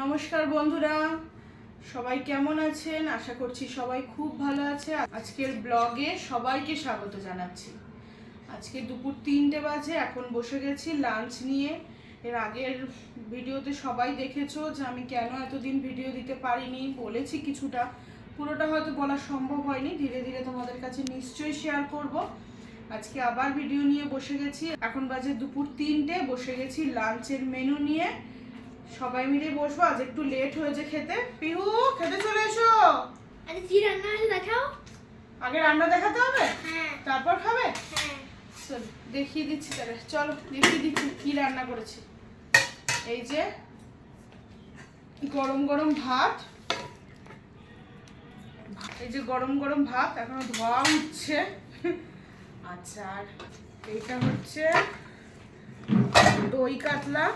নমস্কার বন্ধুরা, সবাই কেমন আছেন? আশা করছি সবাই খুব ভালো আছে। আজকের ব্লগে সবাইকে স্বাগত জানাচ্ছি। আজকে দুপুর তিনটে বাজে, এখন বসে গেছি লাঞ্চ নিয়ে। এর আগের ভিডিওতে সবাই দেখেছ যে আমি কেন এতদিন ভিডিও দিতে পারিনি, বলেছি কিছুটা। পুরোটা হয়তো বলা সম্ভব হয়নি, ধীরে ধীরে তোমাদের কাছে নিশ্চয়ই শেয়ার করব। আজকে আবার ভিডিও নিয়ে বসে গেছি। এখন বাজে দুপুর তিনটে, বসে গেছি লাঞ্চের মেনু নিয়ে। সবাই মিলে বসবো আজ একটু লেট হয়েছে খেতে। পিহু খেতে চলে এসো। আরে কি রান্না আছে দেখাও। আগে রান্না দেখাতে হবে? হ্যাঁ। তারপর খাবে? হ্যাঁ। চল দেখিয়ে দিচ্ছি তাহলে। চলো দেখিয়ে দিচ্ছি কি রান্না করেছি। এই যে গরম গরম ভাত। এই যে গরম গরম ভাত এখনও ধোয়া উঠছে। আচ্ছা আর এইটা হচ্ছে দই কাতলা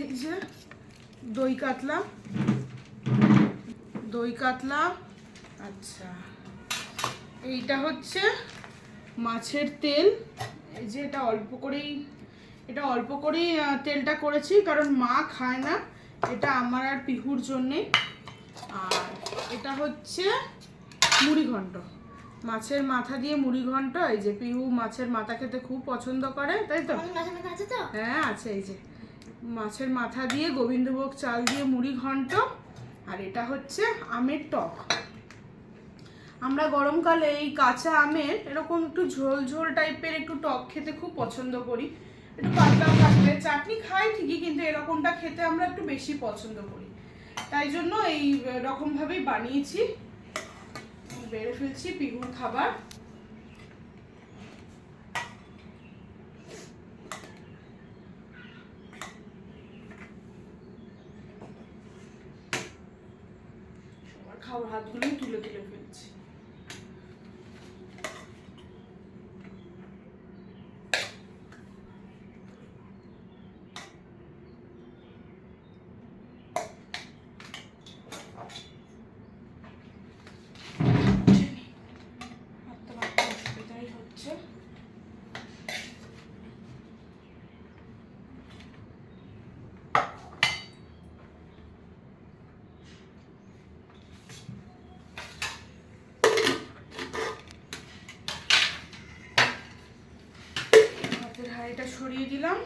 এই যে দই কাতলা। দই কাতলা। আচ্ছা। এইটা হচ্ছে মাছের তেল। এই যে এটা অল্প করেই এটা অল্প করেই তেলটা করেছি কারণ মা খায় না। এটা আমার আর পিহুর জন্যে। আর এটা হচ্ছে মুড়ি ঘন্ট। মাছের মাথা দিয়ে মুড়ি ঘন্ট। এই যে পিহু মাছের মাথা খেতে খুব পছন্দ করে তাই তো? হ্যাঁ আছে এই যে। মাছের মাথা দিয়ে, গোবিন্দভোগ চাল দিয়ে মুড়ি ঘন্ট। আর এটা হচ্ছে আমের টক। আমরা গরমকালে এই কাঁচা আমের এরকম একটু ঝোল ঝোল টাইপের একটু টক খেতে খুব পছন্দ করি। একটু পাতলা থাকলে চাটনি খাই ঠিকই, কিন্তু এরকমটা খেতে আমরা একটু বেশি পছন্দ করি। তাই জন্য এই রকমভাবেই বানিয়েছি। বেড়ে ফেলছি পিহুর খাবার। খাবার হাতগুলোই তুলে তুলে ফেলছি। হাঁড়িটা সরিয়ে দিলাম।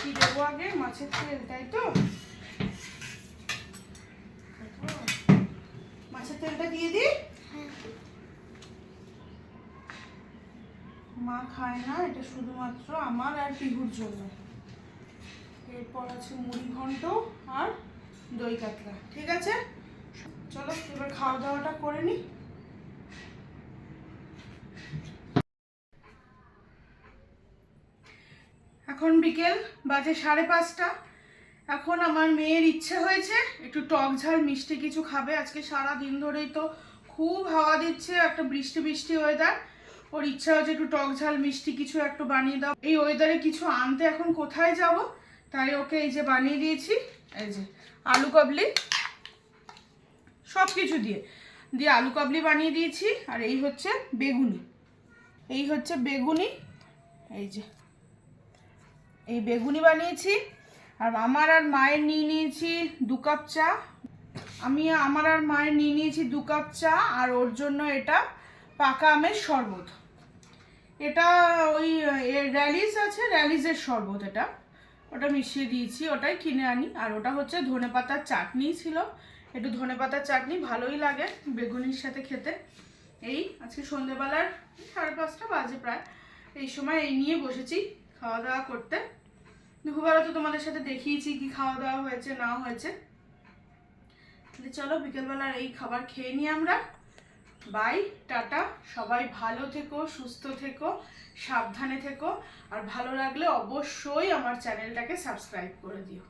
কি দেবো আগে? মাছের তেল, তাই তো? মাছের তেলটা দিয়ে দিই? মা খায় না, এটা শুধুমাত্র আমার আর পিহুর জন্য। এরপর আছে মুড়ি ঘন্ট আর দই কাতলা। ঠিক আছে? চলো, এবার খাওয়া দাওয়াটা করে নিই এখন বিকেল বাজে সাড়ে পাঁচটা। এখন আমার মেয়ের ইচ্ছে হয়েছে একটু টক ঝাল, মিষ্টি কিছু খাবে। আজকে সারা দিন ধরেই তো খুব হাওয়া দিচ্ছে, একটা বৃষ্টি বৃষ্টি ওয়েদার ওর ইচ্ছা হচ্ছে একটু টক ঝাল, মিষ্টি কিছু একটু বানিয়ে দাও। এই ওয়েদারে কিছু আনতে এখন কোথায় যাব? তাই ওকে এই যে বানিয়ে দিয়েছি। এই যে আলু কাবলি। সব কিছু দিয়ে দিয়ে আলু কাবলি বানিয়ে দিয়েছি। আর এই হচ্ছে বেগুনি। এই হচ্ছে বেগুনি। এই যে এই বেগুনি বানিয়েছি, আর আমার আর মায়ের নিয়ে নিয়েছি দু কাপ চা। আমি আমার আর মায়ের নিয়ে নিয়েছি দু কাপ চা, আর ওর জন্য এটা পাকা আমের শরবত। এটা ওই র্যালিস আছে, র্যালিসের শরবত এটা। ওটা মিশিয়ে দিয়েছি, ওটাই কিনে আনি। আর ওটা হচ্ছে ধনেপাতার চাটনি ছিল। একটু ধনেপাতার চাটনি ভালোই লাগে বেগুনির সাথে খেতে। এই আজকে সন্ধেবেলার সাড়ে পাঁচটা বাজে প্রায়। এই সময় এই নিয়ে বসেছি। খাওয়া দাওয়া করতে দুপুরবেলা তো তোমাদের সাথে দেখিয়েছি কি খাওয়া দাওয়া হয়েছে, না হয়েছে। তাহলে চলো বিকেলবেলার এই খাবার খেয়ে নিই আমরা। বাই, টাটা। সবাই ভালো থেকো, সুস্থ থেকো, সাবধানে থেকো। আর ভালো লাগলে অবশ্যই আমার চ্যানেলটাকে সাবস্ক্রাইব করে দিও।